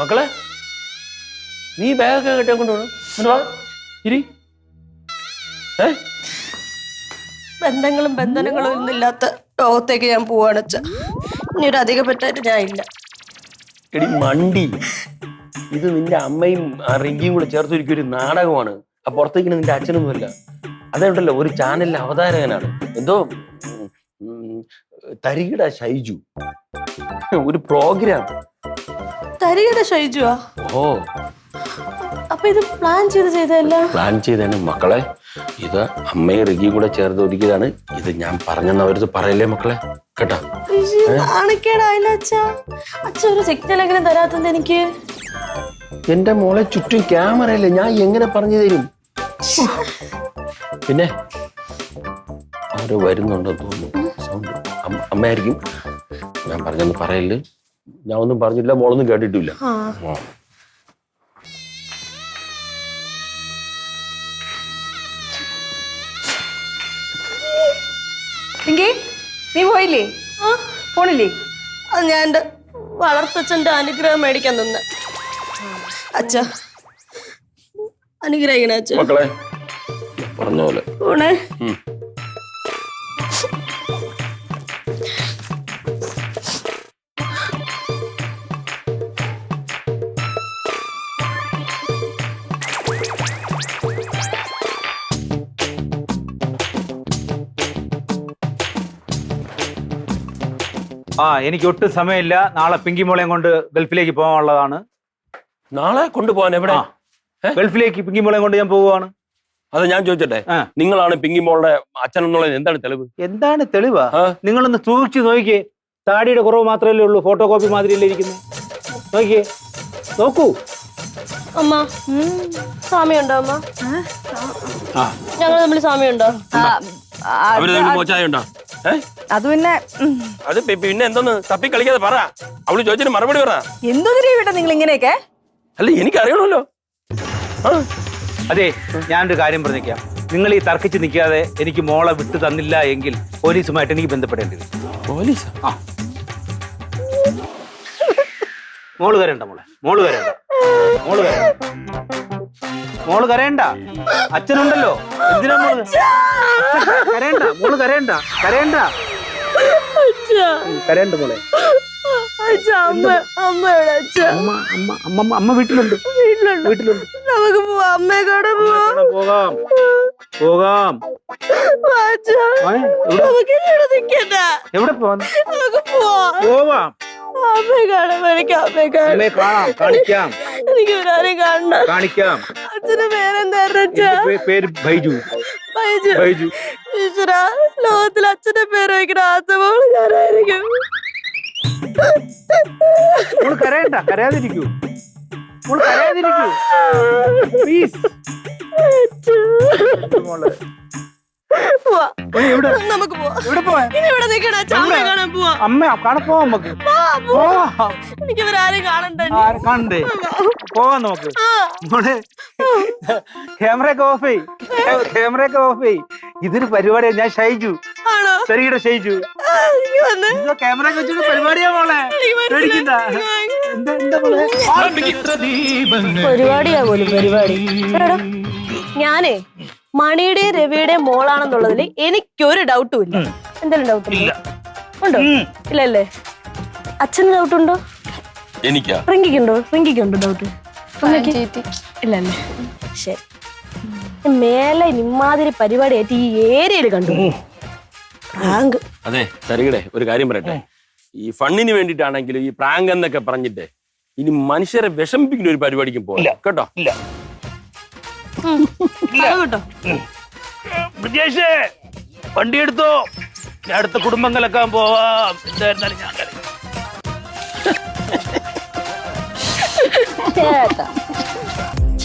മക്കളെ നീ ബാഗൊക്കെ കെട്ടിയാൽ കൊണ്ടുപോകണം ഇരി. ഏ? ബന്ധങ്ങളും ബന്ധനങ്ങളും ഒന്നുമില്ലാത്ത ലോകത്തേക്ക് ഞാൻ പോവാണ് അച്ഛ. ഇനി ഒരു അധിക പറ്റായിട്ട് ഞാൻ ഇല്ല. എടി മണ്ടി. ഇത് നിന്റെ അമ്മയും റിങ്കിയും കൂടെ ചേർത്തൊരുക്കിയ ഒരു നാടകമാണ്. ആ പുറത്തേക്ക് നിന്റെ അച്ഛനൊന്നുമല്ല. അതുണ്ടല്ലോ ഒരു ചാനലിലെ അവതാരകനാണ്. എന്തോ തരികിട ഷൈജു ഒരു പ്രോഗ്രാം. തരികട ഷൈജുവാ ഓ. അപ്പൊ ഇത് പ്ലാൻ ചെയ്ത് ചെയ്തല്ല പ്ലാൻ ചെയ്താണ് മക്കളെ ഇത് അമ്മയും റിഗിയും കൂടെ ചേർത്ത് ഒരുക്കിയതാണ് ഇത് ഞാൻ പറഞ്ഞെന്ന് അവരത് പറയല്ലേ മക്കളെ? കേട്ടാ? നാണക്കേടായില്ല അച്ഛ. അച്ഛ ഒരു സിഗ്നൽ എങ്ങനെ തരാത്തത് എനിക്ക്. എന്റെ മോളെ ചുറ്റും ക്യാമറയല്ലേ ഞാൻ എങ്ങനെ പറഞ്ഞു തരും? പിന്നെ? ആരോ വരുന്നുണ്ടെന്ന് തോന്നുന്നു. സൗണ്ട്. അമ്മയായിരിക്കും. ഞാൻ പറഞ്ഞെന്ന് പറയൽ. ഞാൻ ഒന്നും പറഞ്ഞില്ല മോളൊന്നും കേട്ടിട്ടില്ല. നീ പോയില്ലേ? പോണില്ലേ? അത് ഞാൻ എന്റെ വളർത്തച്ഛന്റെ അനുഗ്രഹം മേടിക്കാൻ നിന്ന്. അച്ഛ. അനുഗ്രഹിക്കണേ അച്ഛ. മക്കളെ പറഞ്ഞ പോലെ. ആ എനിക്ക് ഒട്ടും സമയമില്ല. നാളെ പിങ്കി മോളെയും കൊണ്ട് ഗൾഫിലേക്ക് പോകാനുള്ളതാണ്. നാളെ കൊണ്ടുപോകാൻ എവിടെ. ഗൾഫിലേക്ക് പിങ്കി മോളെയും കൊണ്ട് ഞാൻ പോവുകയാണ്. അത് ഞാൻ ചോദിച്ചട്ടെ നിങ്ങളാണ് പിങ്കി മോളുടെ അച്ഛൻ എന്നുള്ളത് എന്താണ് തെളിവ്? എന്താണ് തെളിവാ. നിങ്ങളൊന്ന് സൂക്ഷിച്ച് നോക്കിയേ താടിയുടെ കുറവ് മാത്രമല്ലേ ഉള്ളൂ ഫോട്ടോ കോപ്പി മാതിരിയല്ലേ ഇരിക്കുന്നു നോക്കിയേ. നോക്കൂ. അമ്മ ഉണ്ടോ അമ്മ? ആ ഞങ്ങൾ തമ്മിൽ സ്വാമിയുണ്ടോ അവർ അത് പിന്നെ അത് പിന്നെ എന്തോന്ന്? തപ്പി കളിക്കാതെ പറ. അവൾ ചോദിച്ചിട്ട് മറുപടി പറ. എന്തൊരു ഇവിടെ നിങ്ങൾ ഇങ്ങനെയൊക്കെ? അല്ല എനിക്ക് അറിയണമല്ലോ അതെ ഞാനൊരു കാര്യം പറഞ്ഞേക്കാം. നിങ്ങൾ ഈ തർക്കിച്ച് നിൽക്കാതെ എനിക്ക് മോളെ വിട്ടു തന്നില്ല എങ്കിൽ പോലീസുമായിട്ട് എനിക്ക് ബന്ധപ്പെടേണ്ടി വരും. പോലീസ്? ആ. മോൾ കരണ്ട മോളെ. മോൾ കരണ്ട മോൾ കരയണ്ട മോൾ കരയണ്ട. അച്ഛനുണ്ടല്ലോ. എന്തിനാ മോൾ? കരയണ്ട മോൾ കരയണ്ട കരയണ്ട. കരയണ്ട മോളെ. അച്ഛ അമ്മ വീട്ടിലുണ്ട്. വീട്ടിലുണ്ട്. നമുക്ക് പോവാം. അമ്മയെ കൂടെ പോകാം. പോകാം. അച്ഛ എവിടെ? പോവാം? പോവാം. അമ്മയെ എനിക്ക് അമ്മയെ കാണാം. കാണിക്കാം. എനിക്ക് കാണിക്കാം. അച്ഛന്റെ പേരെന്തായിരുന്നു പേര് ബൈജു. ബൈജു. ബൈജു. ഈശ്വര ലോകത്തിൽ അച്ഛന്റെ പേര് വയ്ക്കുന്ന ആദ്യത്തെ മോൾ ഞാനായിരിക്കും കരയണ്ട കരയാതിരിക്കൂ. കരയാതിരിക്കൂ. പ്ലീസ് അമ്മ കാണാൻ പോവാം. നമുക്ക്. കാണണ്ടേ? പോവാം. നമുക്ക്. മോളെ ക്യാമറ ഒക്കെ ഓഫ് ചെയ് ക്യാമറ ഒക്കെ ഓഫ് ചെയ് ഇതൊരു പരിപാടിയാണ് ഞാൻ ഷൈജു. ആണോ? ചെറിയുടെ ഷൈജു. ക്യാമറ ഒക്കെ പരിപാടിയാ മോളെ. പേടിക്കണ്ട. പോലും പരിപാടി. ഞാനേ മണിയുടെയും രവിയുടെയും മോളാണെന്നുള്ളതിൽ എനിക്കൊരു ഡൗട്ടും ഇല്ല. എന്തെങ്കിലും ഡൗട്ട് ഉണ്ടോ? ഇല്ലല്ലേ? അച്ഛന് ഡൗട്ട് ഉണ്ടോ? എനിക്കാ. റിങ്കിക്കുണ്ടോ? റിങ്കിക്കുണ്ടോ ഡൗട്ട് ഇല്ലല്ലേ? ശരി. മേലെ ഇമാതിരി പരിപാടി ആയിട്ട് ഈ ഏരിയയിൽ കണ്ടു. പ്രാങ്ക്. അതെ തരികടെ ഒരു കാര്യം പറയട്ടെ. ഈ ഫണ്ണിന് വേണ്ടിയിട്ടാണെങ്കിലും ഈ പ്രാങ്ക് എന്നൊക്കെ പറഞ്ഞിട്ട് ഇനി മനുഷ്യരെ വിഷമിപ്പിക്കുന്ന ഒരു പരിപാടിക്കും പോകില്ല കേട്ടോ? ഇല്ല. കേട്ടോ. ബ്രിജേഷേ വണ്ടി എടുത്തോ? ഞാൻ അടുത്ത കുടുംബം കലക്കാൻ പോവാം. എന്തായിരുന്നാലും ഞാൻ. ചേട്ടാ.